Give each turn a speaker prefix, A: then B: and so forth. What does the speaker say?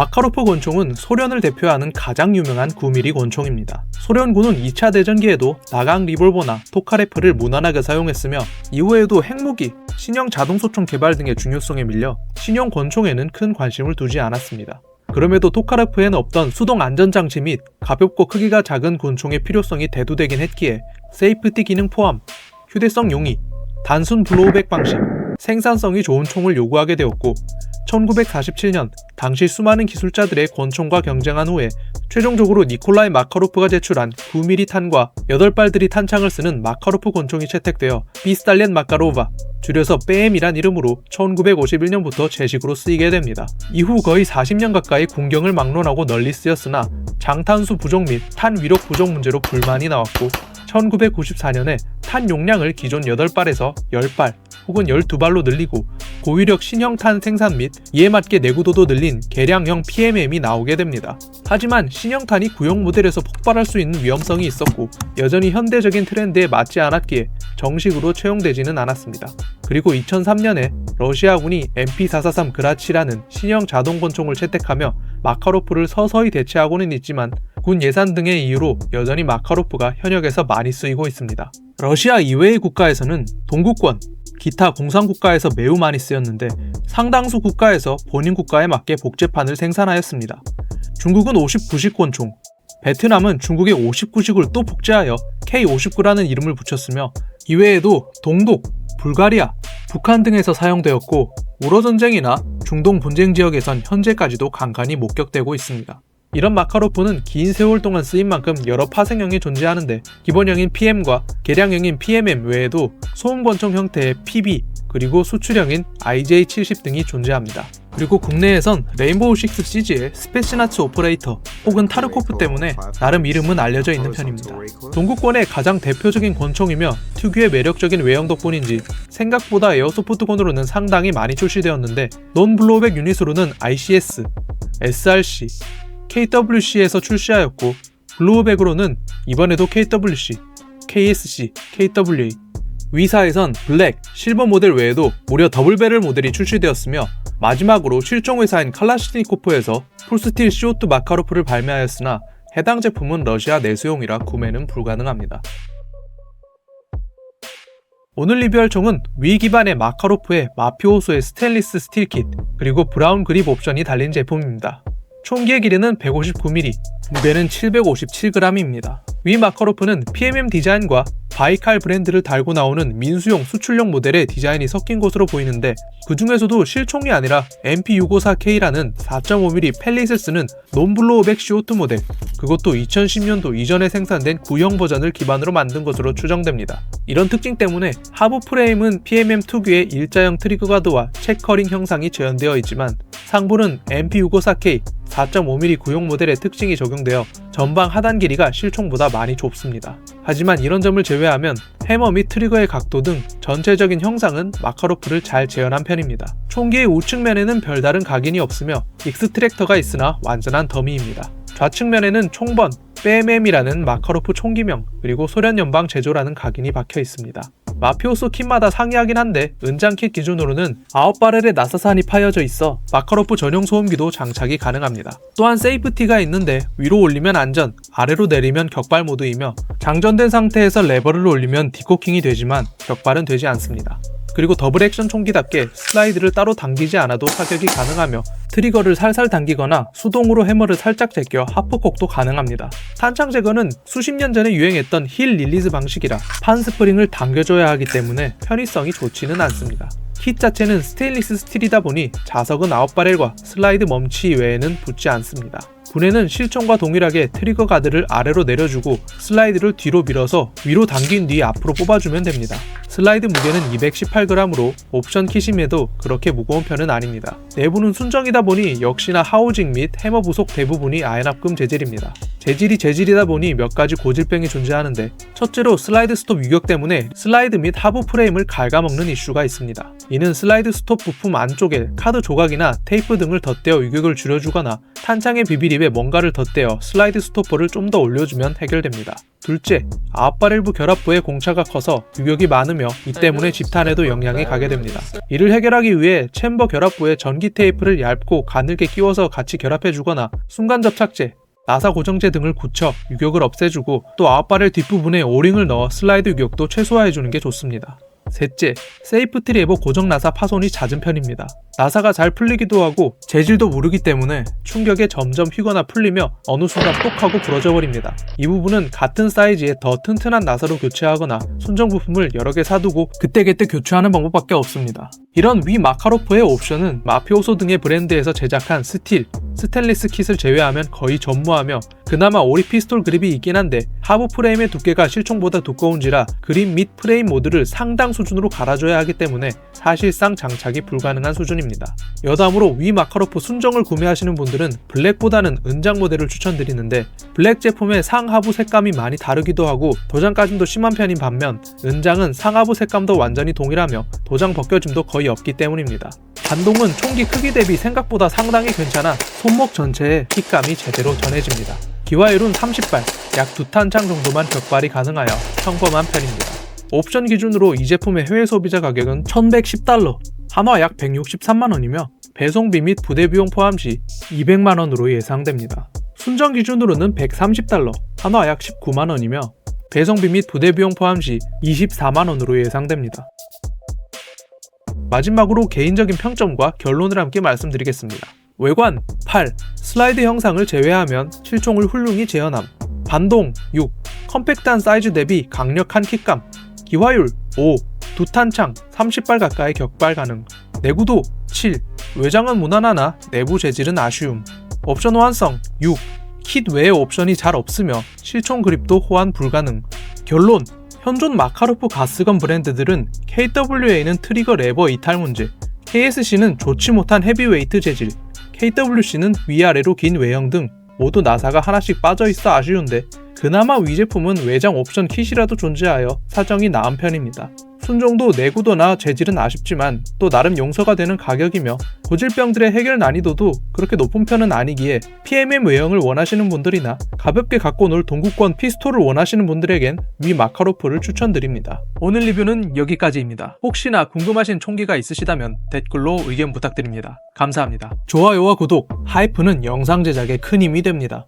A: 마카로프 권총은 소련을 대표하는 가장 유명한 9mm 권총입니다. 소련군은 2차 대전기에도 나강 리볼버나 토카레프를 무난하게 사용했으며 이후에도 핵무기, 신형 자동소총 개발 등의 중요성에 밀려 신형 권총에는 큰 관심을 두지 않았습니다. 그럼에도 토카레프에는 없던 수동 안전장치 및 가볍고 크기가 작은 권총의 필요성이 대두되긴 했기에 세이프티 기능 포함, 휴대성 용이, 단순 블로우백 방식, 생산성이 좋은 총을 요구하게 되었고 1947년 당시 수많은 기술자들의 권총과 경쟁한 후에 최종적으로 니콜라이 마카로프가 제출한 9mm 탄과 8발들이 탄창을 쓰는 마카로프 권총이 채택되어 비스탈렌 마카로바 줄여서 뺨이란 이름으로 1951년부터 제식으로 쓰이게 됩니다. 이후 거의 40년 가까이 군경을 막론하고 널리 쓰였으나 장탄수 부족 및 탄 위력 부족 문제로 불만이 나왔고 1994년에 탄 용량을 기존 8발에서 10발 혹은 12발로 늘리고 고위력 신형 탄 생산 및 이에 맞게 내구도도 늘린 개량형 PMM이 나오게 됩니다. 하지만 신형 탄이 구형 모델에서 폭발할 수 있는 위험성이 있었고 여전히 현대적인 트렌드에 맞지 않았기에 정식으로 채용되지는 않았습니다. 그리고 2003년에 러시아군이 MP443 그라치라는 신형 자동 권총을 채택하며 마카로프를 서서히 대체하고는 있지만 군 예산 등의 이유로 여전히 마카로프가 현역에서 많이 쓰이고 있습니다. 러시아 이외의 국가에서는 동구권, 기타 공산국가에서 매우 많이 쓰였는데 상당수 국가에서 본인 국가에 맞게 복제판을 생산하였습니다. 중국은 59식 권총, 베트남은 중국의 59식을 또 복제하여 K59라는 이름을 붙였으며 이외에도 동독, 불가리아, 북한 등에서 사용되었고 우러 전쟁이나 중동 분쟁 지역에선 현재까지도 간간히 목격되고 있습니다. 이런 마카로프는 긴 세월 동안 쓰인 만큼 여러 파생형이 존재하는데 기본형인 PM과 개량형인 PMM 외에도 소음 권총 형태의 PB 그리고 수출형인 IJ70 등이 존재합니다. 그리고 국내에선 레인보우 식스 시즈의 스페시나츠 오퍼레이터 혹은 타르코프 때문에 나름 이름은 알려져 있는 편입니다. 동구권의 가장 대표적인 권총이며 특유의 매력적인 외형 덕분인지 생각보다 에어소프트건으로는 상당히 많이 출시되었는데 논블로우백 유닛으로는 ICS, SRC, KWC에서 출시하였고 블로우백으로는 이번에도 KWC, KSC, KWA 위사에선 블랙, 실버 모델 외에도 무려 더블 배럴 모델이 출시되었으며 마지막으로 실종 회사인 칼라시니코프에서 풀스틸 CO2 마카로프를 발매하였으나 해당 제품은 러시아 내수용이라 구매는 불가능합니다. 오늘 리뷰할 총은 위 기반의 마카로프의 마피오소의 스테인리스 스틸 킷 그리고 브라운 그립 옵션이 달린 제품입니다. 총기의 길이는 159mm, 무게는 757g입니다. 위 마카로프는 PMM 디자인과 바이칼 브랜드를 달고 나오는 민수용 수출용 모델의 디자인이 섞인 것으로 보이는데 그 중에서도 실총이 아니라 MP654K라는 4.5mm 펠릿을 쓰는 논블로우백 CO2 모델 그것도 2010년도 이전에 생산된 구형 버전을 기반으로 만든 것으로 추정됩니다. 이런 특징 때문에 하부 프레임은 PMM 특유의 일자형 트리거 가드와 체커링 형상이 재현되어 있지만 상부는 MP654K 4.5mm 구형 모델의 특징이 적용되어 전방 하단 길이가 실총보다 많이 좁습니다. 하지만 이런 점을 제외하면 해머 및 트리거의 각도 등 전체적인 형상은 마카로프를 잘 재현한 편입니다. 총기의 우측면에는 별다른 각인이 없으며 익스트랙터가 있으나 완전한 더미입니다. 좌측면에는 총번, PMM이라는 마카로프 총기명, 그리고 소련 연방 제조라는 각인이 박혀 있습니다. 마피오소 kit마다 상이하긴 한데 은장 킷 기준으로는 9바렐의 나사산이 파여져 있어 마카로프 전용 소음기도 장착이 가능합니다. 또한 세이프티가 있는데 위로 올리면 안전, 아래로 내리면 격발 모드이며 장전된 상태에서 레버를 올리면 디코킹이 되지만 격발은 되지 않습니다. 그리고 더블 액션 총기답게 슬라이드를 따로 당기지 않아도 사격이 가능하며 트리거를 살살 당기거나 수동으로 해머를 살짝 제껴 하프콕도 가능합니다. 탄창 제거는 수십 년 전에 유행했던 힐 릴리즈 방식이라 판 스프링을 당겨줘야 하기 때문에 편의성이 좋지는 않습니다. 킷 자체는 스테인리스 스틸이다 보니 자석은 9바렐과 슬라이드 멈치 외에는 붙지 않습니다. 군에는 실총과 동일하게 트리거 가드를 아래로 내려주고 슬라이드를 뒤로 밀어서 위로 당긴 뒤 앞으로 뽑아주면 됩니다. 슬라이드 무게는 218g으로 옵션 키심에도 그렇게 무거운 편은 아닙니다. 내부는 순정이다 보니 역시나 하우징 및 해머 부속 대부분이 아연합금 재질입니다. 재질이 재질이다 보니 몇 가지 고질병이 존재하는데 첫째로 슬라이드 스톱 유격 때문에 슬라이드 및 하부 프레임을 갉아먹는 이슈가 있습니다. 이는 슬라이드 스톱 부품 안쪽에 카드 조각이나 테이프 등을 덧대어 유격을 줄여주거나 탄창의 비비 립에 뭔가를 덧대어 슬라이드 스토퍼를 좀 더 올려주면 해결됩니다. 둘째, 앞바렐부 결합부의 공차가 커서 유격이 많으며 이 때문에 집탄에도 영향이 가게 됩니다. 이를 해결하기 위해 챔버 결합부에 전기 테이프를 얇고 가늘게 끼워서 같이 결합해주거나 순간 접착제, 나사 고정제 등을 굳혀 유격을 없애주고 또 아웃바렐 뒷부분에 오링을 넣어 슬라이드 유격도 최소화해주는 게 좋습니다. 셋째, 세이프티 레버 고정 나사 파손이 잦은 편입니다. 나사가 잘 풀리기도 하고 재질도 모르기 때문에 충격에 점점 휘거나 풀리며 어느 순간 똑 하고 부러져 버립니다. 이 부분은 같은 사이즈의 더 튼튼한 나사로 교체하거나 순정 부품을 여러 개 사두고 그때그때 교체하는 방법밖에 없습니다. 이런 위 마카로프의 옵션은 마피오소 등의 브랜드에서 제작한 스틸, 스테인리스 킷을 제외하면 거의 전무하며 그나마 오리 피스톨 그립이 있긴 한데 하부 프레임의 두께가 실총보다 두꺼운지라 그립 및 프레임 모드를 상당 수준으로 갈아줘야 하기 때문에 사실상 장착이 불가능한 수준입니다. 여담으로 위 마카로프 순정을 구매하시는 분들은 블랙보다는 은장 모델을 추천드리는데 블랙 제품의 상하부 색감이 많이 다르기도 하고 도장까짐도 심한 편인 반면 은장은 상하부 색감도 완전히 동일하며 도장 벗겨짐도 거의 없기 때문입니다. 반동은 총기 크기 대비 생각보다 상당히 괜찮아 손목 전체에 킥감이 제대로 전해집니다. 기화율은 30발, 약 두 탄창 정도만 격발이 가능하여 평범한 편입니다. 옵션 기준으로 이 제품의 해외 소비자 가격은 1110달러, 한화 약 163만원이며 배송비 및 부대 비용 포함 시 200만원으로 예상됩니다. 순정 기준으로는 130달러, 한화 약 19만원이며 배송비 및 부대 비용 포함 시 24만원으로 예상됩니다. 마지막으로 개인적인 평점과 결론을 함께 말씀드리겠습니다. 외관 8, 슬라이드 형상을 제외하면 실총을 훌륭히 재현함. 반동 6, 컴팩트한 사이즈 대비 강력한 킥감. 기화율 5, 두 탄창 30발 가까이 격발 가능. 내구도 7, 외장은 무난하나 내부 재질은 아쉬움. 옵션 호환성 6, 킷 외의 옵션이 잘 없으며 실총 그립도 호환 불가능. 결론 현존 마카로프 가스건 브랜드들은 KWA는 트리거 레버 이탈 문제, KSC는 좋지 못한 헤비웨이트 재질, KWC는 위아래로 긴 외형 등 모두 나사가 하나씩 빠져 있어 아쉬운데 그나마 위 제품은 외장 옵션 킷이라도 존재하여 사정이 나은 편입니다. 순정도 내구도나 재질은 아쉽지만 또 나름 용서가 되는 가격이며 고질병들의 해결 난이도도 그렇게 높은 편은 아니기에 PMM 외형을 원하시는 분들이나 가볍게 갖고 놀 동구권 피스톨을 원하시는 분들에겐 위 마카로프를 추천드립니다. 오늘 리뷰는 여기까지입니다. 혹시나 궁금하신 총기가 있으시다면 댓글로 의견 부탁드립니다. 감사합니다. 좋아요와 구독, 하이프는 영상 제작에 큰 힘이 됩니다.